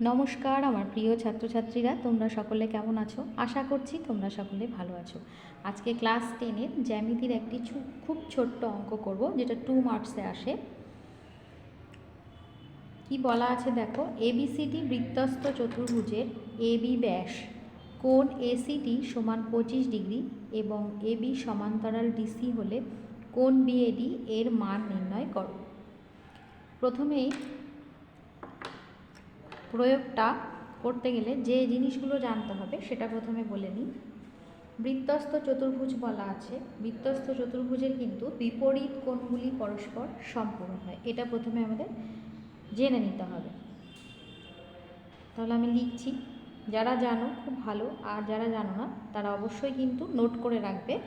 নমস্কার, আমার প্রিয় ছাত্রছাত্রীরা, তোমরা সকলে কেমন আছো? আশা করছি তোমরা সকলে ভালো আছো। আজকে ক্লাস টেনের জ্যামিতির একটি খুব ছোট্ট অঙ্ক করব, যেটা টু মার্কসে আসে। কি বলা আছে দেখো? এবিসিটি বৃত্তস্থ চতুর্ভুজের এবি ব্যাস। কোণ এসিটি সমান পঁচিশ ডিগ্রি এবং এবি সমান্তরাল ডিসি হলে কোণ বিএডি এর মান নির্ণয় করো। প্রথমেই প্রয়োগটা করতে গেলে যে জিনিসগুলো জানতে হবে সেটা প্রথমে বলে নিই। বৃত্তস্থ চতুর্ভুজ বলা আছে। বৃত্তস্থ চতুর্ভুজের কিন্তু বিপরীত কোণগুলি পরস্পর সম্পূর্ণ হয়। এটা প্রথমে আমাদের জেনে নিতে হবে। তাহলে আমি লিখছি, যারা জানো খুব ভালো, আর যারা জানো না, তারা অবশ্যই কিন্তু নোট করে রাখবে।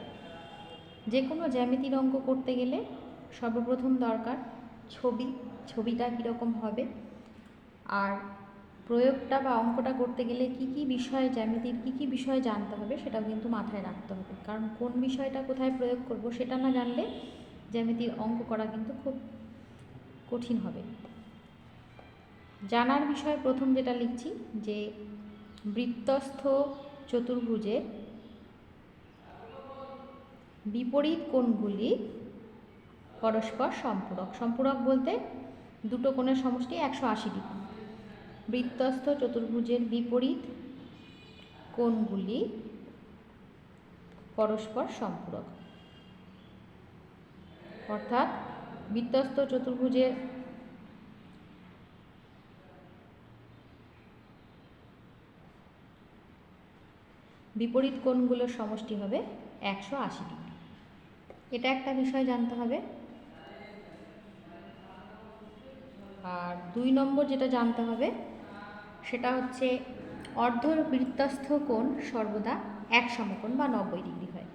যে কোনো জ্যামিতির অঙ্ক করতে গেলে সর্বপ্রথম দরকার ছবি, ছবিটা কীরকম হবে, আর প্রয়োগটা বা অঙ্কটা করতে গেলে কি কি বিষয় জ্যামিতির কি কি বিষয় জানতে হবে সেটাও কিন্তু মাথায় রাখতে হবে। কারণ কোন বিষয়টা কোথায় প্রয়োগ করব সেটা না জানলে জ্যামিতির অঙ্ক করা কিন্তু খুব কঠিন হবে। জানার বিষয় প্রথম যেটা লিখছি যে বৃত্তস্থ চতুর্ভুজের বিপরীত কোণগুলি পরস্পর সম্পূরক। সম্পূরক বলতে দুটো কোণের সমষ্টি একশো আশি ডিগ্রি। বৃত্তস্থ চতুর্ভুজের বিপরীত কোণগুলি পরস্পর সম্পূরক। অর্থাৎ বৃত্তস্থ চতুর্ভুজের বিপরীত কোণগুলোর সমষ্টি হবে একশো আশি ডিগ্রি। এটা একটা বিষয় জানতে হবে। আর দুই নম্বর যেটা জানতে হবে সেটা হচ্ছে অর্ধবৃত্তস্থ কোণ সর্বদা এক সমকোণ বা নব্বই ডিগ্রি হয়।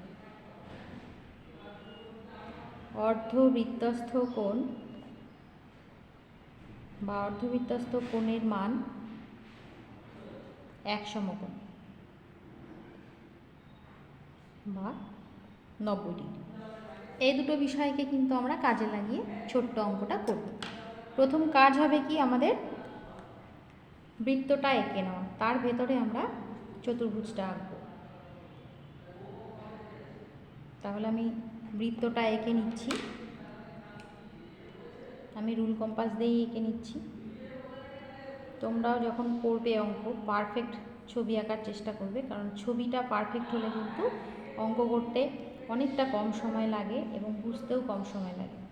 অর্ধবৃত্তস্থ কোণ বা অর্ধবৃত্তস্থ কোণের মান এক সমকোণ বা নব্বই ডিগ্রি। এই দুটো বিষয়কে কিন্তু আমরা কাজে লাগিয়ে ছোট্ট অঙ্কটা করব। প্রথম কাজ হবে কি আমাদের বৃত্তটা এঁকে নেওয়া তার ভেতরে আমরা চতুর্ভুজটা আঁকবো। তাহলে আমি বৃত্তটা এঁকে নিচ্ছি। আমি রুল কম্পাস দিয়েই এঁকে নিচ্ছি। তোমরাও যখন করবে অঙ্ক, পারফেক্ট ছবি আঁকার চেষ্টা করবে, কারণ ছবিটা পারফেক্ট হলে কিন্তু অঙ্ক করতে অনেকটা কম সময় লাগে এবং বুঝতেও কম সময় লাগে।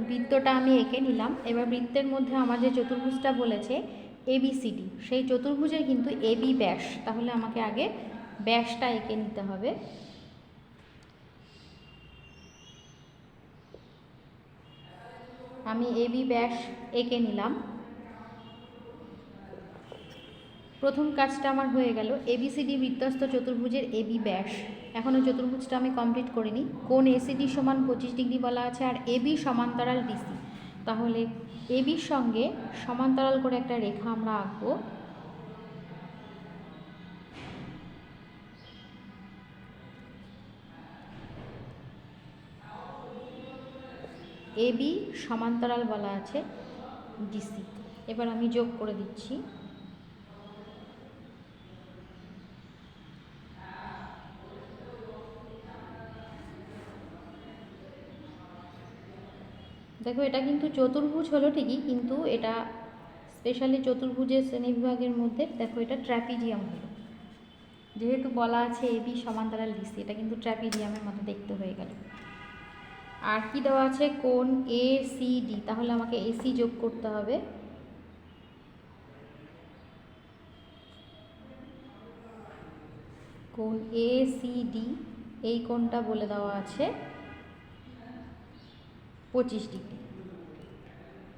বৃত্তটা আমি এঁকে নিলাম। এবার বৃত্তের মধ্যে আমার যে চতুর্ভুজটা বলেছে এবিসিডি সেই চতুর্ভুজের কিন্তু এবি ব্যাস। তাহলে আমাকে আগে ব্যাসটা এঁকে নিতে হবে। আমি এবি ব্যাস এঁকে নিলাম। প্রথম কাজটা আমার হয়ে গেল এবিসিডি বৃত্তস্থ চতুর্ভুজের এবি ব্যাস এখনও চতুর্ভুজটা আমি কমপ্লিট করিনি। কোন এসিডি সমান পঁচিশ ডিগ্রি বলা আছে আর এবি সমান্তরাল ডিসি তাহলে এবির সঙ্গে সমান্তরাল করে একটা রেখা আমরা আঁকবো। এবি সমান্তরাল বলা আছে ডিসি এবার আমি যোগ করে দিচ্ছি। দেখো, এটা কিন্তু চতুর্ভুজ হলো ঠিকই, কিন্তু এটা স্পেশালি চতুর্ভুজের শ্রেণীবিভাগের মধ্যে দেখো, এটা ট্র্যাপিজিয়াম হলো। যেহেতু বলা আছে এবি সমান্তরাল ডিসি এটা কিন্তু ট্র্যাপিজিয়ামের মতো দেখতে হয়ে গেল। আর কি দেওয়া আছে? কোন এ সি ডি তাহলে আমাকে এসি যোগ করতে হবে। কোন এ সি ডি এই কোণটা বলে দেওয়া আছে, পঁচিশ ডিগ্রি।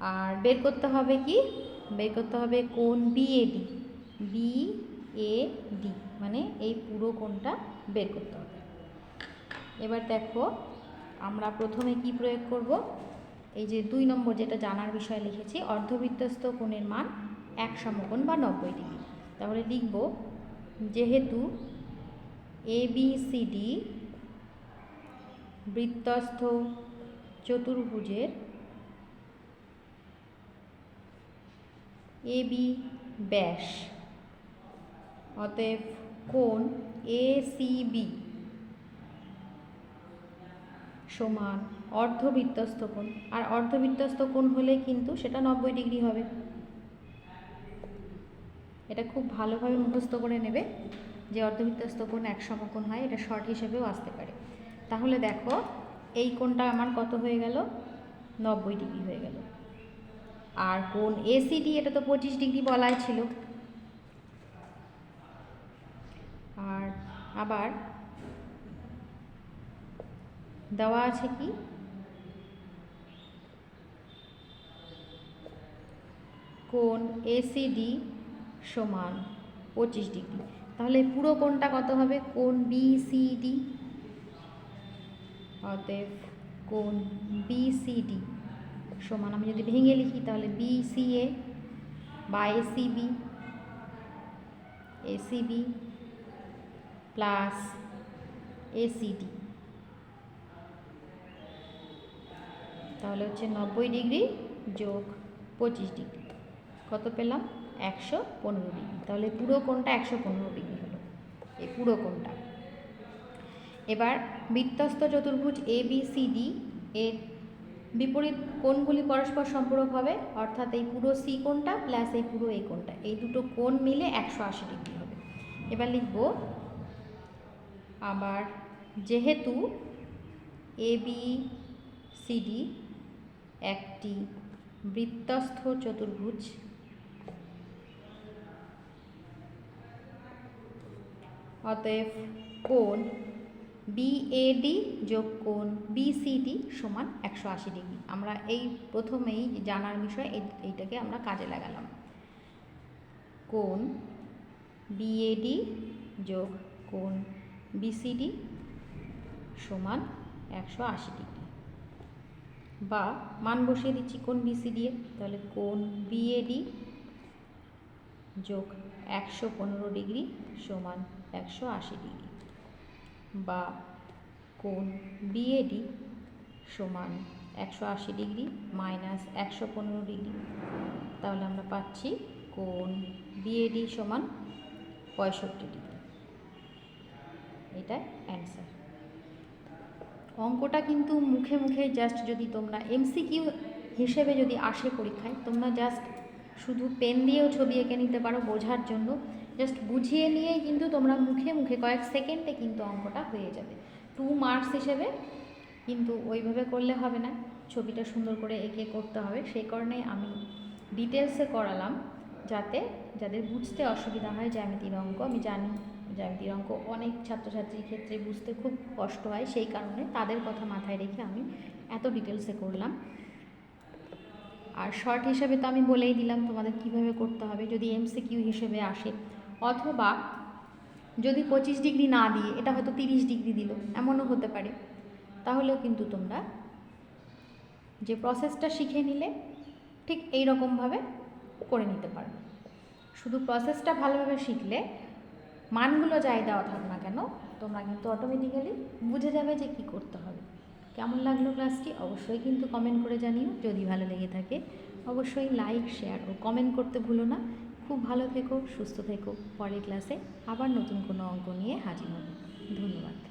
আর বের করতে হবে কি? বের করতে হবে কোন বিএডি বি এ ডি মানে এই পুরো কোণটা বের করতে হবে। এবার দেখো আমরা প্রথমে কি প্রয়োগ করব? এই যে দুই নম্বর যেটা জানার বিষয় লিখেছি, অর্ধবৃত্তস্থ কোণের মান এক সমকোণ বা নব্বই ডিগ্রি। তাহলে লিখব, যেহেতু এ বি সি ডি বৃত্তস্থ চতুর্ভুজের এ বি ব্যাস। অতএব কোণ এ সি বি সমান অর্ধবৃত্তস্থ কোণ। আর অর্ধবৃত্তস্থ কোণ হলে কিন্তু সেটা নব্বই ডিগ্রি হবে। এটা খুব ভালোভাবে মুখস্থ করে নেবে যে অর্ধবৃত্তস্থ কোণ এক সমকোণ হয়, এটা শর্ট হিসেবেও আসতে পারে। তাহলে দেখো, এই কোণটা আমার কত হয়ে গেল? নব্বই ডিগ্রি আর কোন এসিডি এটা তো পঁচিশ ডিগ্রি বলাই ছিল। আর আবার দেওয়া আছে কি? কোন এসিডি সমান পঁচিশ ডিগ্রি। তাহলে পুরো কোনটা কত হবে? কোণ বিসিডি অতএব কোণ বিসিডি সমান। আমি যদি ভেঙে লিখি তাহলে বি সি এ বা এসিবি এসিবি প্লাস এসিডি তাহলে হচ্ছে নব্বই ডিগ্রি যোগ পঁচিশ ডিগ্রি। কত পেলাম? একশো পনেরো ডিগ্রি। তাহলে পুরো কোণটা একশো পনেরো ডিগ্রি হলো। এই পুরো কোণটা। এবার বৃত্তস্থ চতুর্ভুজ এ বি সি ডি এর বিপরীত কোণগুলি পরস্পর সম্পূরক হবে, অর্থাৎ এই পুরো সি কোণটা প্লাস এই পুরো এই কোণটা। এই দুটো কোণ মিলে একশো আশি ডিগ্রি হবে। এবার লিখব, আবার যেহেতু এ বি সিডি একটি বৃত্তস্থ চতুর্ভুজ, অতএব কোণ বিএডি যোগ কোণ বিসিডি সমান একশো আশি ডিগ্রি। আমরা এই প্রথমেই জানার বিষয় এই- এইটাকে আমরা কাজে লাগালাম। কোণ বিএডি যোগ কোণ বিসিডি সমান একশো আশি ডিগ্রি। বা মান বসিয়ে দিচ্ছি কোণ বিসিডি তাহলে কোণ বিএডি যোগ একশো পনেরো ডিগ্রি সমান একশো আশি ডিগ্রি। বা কোণ বিএডি সমান একশো আশি ডিগ্রি মাইনাস একশো পনেরো ডিগ্রি। তাহলে আমরা পাচ্ছি কোণ বিএডি সমান পঁয়ষট্টি ডিগ্রি। এটা অ্যান্সার। অঙ্কটা কিন্তু মুখে মুখে জাস্ট যদি তোমরা এমসিকিউ হিসেবে যদি আসে পরীক্ষায়, তোমরা জাস্ট শুধু পেন দিয়েও ছবি এঁকে নিতে পারো বোঝার জন্য। জাস্ট বুঝিয়ে নিয়েই কিন্তু তোমরা মুখে মুখে কয়েক সেকেন্ডে কিন্তু অঙ্কটা হয়ে যাবে। টু মার্কস হিসেবে কিন্তু ওইভাবে করলে হবে না। ছবিটা সুন্দর করে এঁকে করতে হবে। সেই কারণে আমি ডিটেলসে করালাম যাতে যাদের বুঝতে অসুবিধা হয় জ্যামিতির অঙ্ক, আমি জানি জ্যামিতির অঙ্ক অনেক ছাত্রছাত্রীর ক্ষেত্রে বুঝতে খুব কষ্ট হয়, সেই কারণে তাদের কথা মাথায় রেখে আমি এত ডিটেলসে করলাম। আর শর্ট হিসেবে তো আমি বলেই দিলাম তোমাদের কীভাবে করতে হবে। যদি এমসিকিউ হিসেবে আসে অথবা যদি পঁচিশ ডিগ্রি না দিয়ে, এটা হয়তো তিরিশ ডিগ্রি দিল, এমনও হতে পারে। তাহলেও কিন্তু তোমরা যে প্রসেসটা শিখে নিলে ঠিক এই রকমভাবে করে নিতে পারো। শুধু প্রসেসটা ভালোভাবে শিখলে মানগুলো যাই দেওয়া থাক না কেন, তোমরা কিন্তু অটোমেটিক্যালি বুঝে যাবে যে কি করতে হবে। কেমন লাগল ক্লাসটি অবশ্যই কিন্তু কমেন্ট করে জানিও। যদি ভালো লেগে থাকে, অবশ্যই লাইক শেয়ার ও কমেন্ট করতে ভুলো না। খুব ভালো থেকো, সুস্থ থেকো। পরের ক্লাসে আবার নতুন কোনো অঙ্ক নিয়ে হাজির হব। ধন্যবাদ।